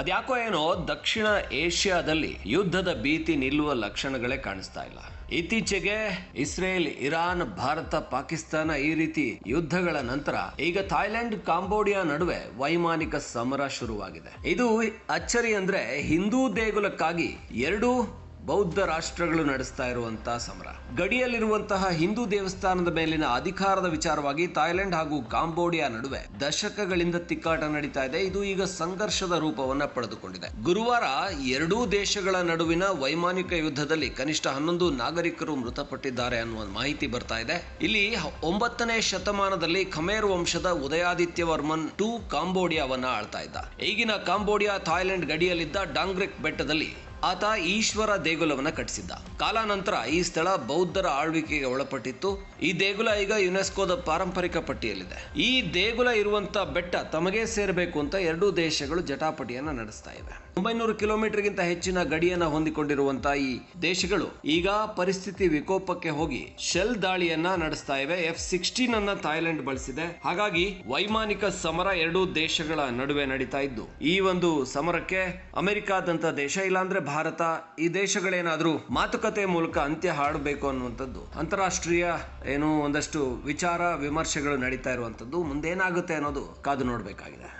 ಅದ್ಯಾಕೋ ಏನೋ ದಕ್ಷಿಣ ಏಷ್ಯಾದಲ್ಲಿ ಯುದ್ಧದ ಭೀತಿ ನಿಲ್ಲುವ ಲಕ್ಷಣಗಳೇ ಕಾಣಿಸ್ತಾ ಇಲ್ಲ. ಇತ್ತೀಚೆಗೆ ಇಸ್ರೇಲ್, ಇರಾನ್, ಭಾರತ, ಪಾಕಿಸ್ತಾನ ಈ ರೀತಿ ಯುದ್ಧಗಳ ನಂತರ ಈಗ ಥಾಯ್ಲೆಂಡ್, ಕಾಂಬೋಡಿಯಾ ನಡುವೆ ವೈಮಾನಿಕ ಸಮರ ಶುರುವಾಗಿದೆ. ಇದು ಅಚ್ಚರಿ ಅಂದ್ರೆ ಹಿಂದೂ ದೇಗುಲಕ್ಕಾಗಿ ಎರಡು ಬೌದ್ಧ ರಾಷ್ಟ್ರಗಳು ನಡೆಸ್ತಾ ಇರುವಂತಹ ಸಮರ. ಗಡಿಯಲ್ಲಿರುವಂತಹ ಹಿಂದೂ ದೇವಸ್ಥಾನದ ಮೇಲಿನ ಅಧಿಕಾರದ ವಿಚಾರವಾಗಿ ಥಾಯ್ಲೆಂಡ್ ಹಾಗೂ ಕಾಂಬೋಡಿಯಾ ನಡುವೆ ದಶಕಗಳಿಂದ ತಿಕ್ಕಾಟ ನಡೀತಾ ಇದೆ. ಇದು ಈಗ ಸಂಘರ್ಷದ ರೂಪವನ್ನ ಪಡೆದುಕೊಂಡಿದೆ. ಗುರುವಾರ ಎರಡೂ ದೇಶಗಳ ನಡುವಿನ ವೈಮಾನಿಕ ಯುದ್ಧದಲ್ಲಿ ಕನಿಷ್ಠ ಹನ್ನೊಂದು ನಾಗರಿಕರು ಮೃತಪಟ್ಟಿದ್ದಾರೆ ಅನ್ನುವ ಮಾಹಿತಿ ಬರ್ತಾ ಇದೆ. ಇಲ್ಲಿ ಒಂಬತ್ತನೇ ಶತಮಾನದಲ್ಲಿ ಖಮೇರ್ ವಂಶದ ಉದಯಾದಿತ್ಯ ವರ್ಮನ್ ಟೂ ಕಾಂಬೋಡಿಯಾವನ್ನ ಆಳ್ತಾ ಇದ್ದ. ಈಗಿನ ಕಾಂಬೋಡಿಯಾ ಥಾಯ್ಲೆಂಡ್ ಗಡಿಯಲ್ಲಿದ್ದ ಡಾಂಗ್ರೆಕ್ ಬೆಟ್ಟದಲ್ಲಿ ಆತ ಈಶ್ವರ ದೇಗುಲವನ್ನ ಕಟ್ಟಿಸಿದ್ದ. ಕಾಲಾನಂತರ ಈ ಸ್ಥಳ ಬೌದ್ಧರ ಆಳ್ವಿಕೆಗೆ ಒಳಪಟ್ಟಿತ್ತು. ಈ ದೇಗುಲ ಈಗ ಯುನೆಸ್ಕೋದ ಪಾರಂಪರಿಕ ಪಟ್ಟಿಯಲ್ಲಿದೆ. ಈ ದೇಗುಲ ಇರುವಂತ ಬೆಟ್ಟ ತಮಗೆ ಸೇರಬೇಕು ಅಂತ ಎರಡೂ ದೇಶಗಳು ಜಟಾಪಟಿಯನ್ನ ನಡೆಸ್ತಾ ಇವೆ. ಒಂಬೈನೂರು ಕಿಲೋಮೀಟರ್ಗಿಂತ ಹೆಚ್ಚಿನ ಗಡಿಯನ್ನ ಹೊಂದಿಕೊಂಡಿರುವಂತ ಈ ದೇಶಗಳು ಈಗ ಪರಿಸ್ಥಿತಿ ವಿಕೋಪಕ್ಕೆ ಹೋಗಿ ಶೆಲ್ ದಾಳಿಯನ್ನ ನಡೆಸ್ತಾ ಇವೆ. ಎಫ್ ಸಿಕ್ಸ್ಟೀನ್ ಅನ್ನ ಥಾಯ್ಲೆಂಡ್ ಬಳಸಿದೆ. ಹಾಗಾಗಿ ವೈಮಾನಿಕ ಸಮರ ಎರಡೂ ದೇಶಗಳ ನಡುವೆ ನಡೀತಾ ಇದ್ದು, ಈ ಒಂದು ಸಮರಕ್ಕೆ ಅಮೆರಿಕಾದಂತ ದೇಶ ಇಲ್ಲಾಂದ್ರೆ ಭಾರತ ಈ ದೇಶಗಳೇನಾದರೂ ಮಾತುಕತೆ ಮೂಲಕ ಅಂತ್ಯ ಹಾಡಬೇಕು ಅನ್ನುವಂಥದ್ದು, ಅಂತಾರಾಷ್ಟ್ರೀಯ ಏನು ಒಂದಷ್ಟು ವಿಚಾರ, ವಿಮರ್ಶೆಗಳು ನಡೀತಾ ಇರುವಂತದ್ದು ಮುಂದೇನಾಗುತ್ತೆ ಅನ್ನೋದು ಕಾದು ನೋಡಬೇಕಾಗಿದೆ.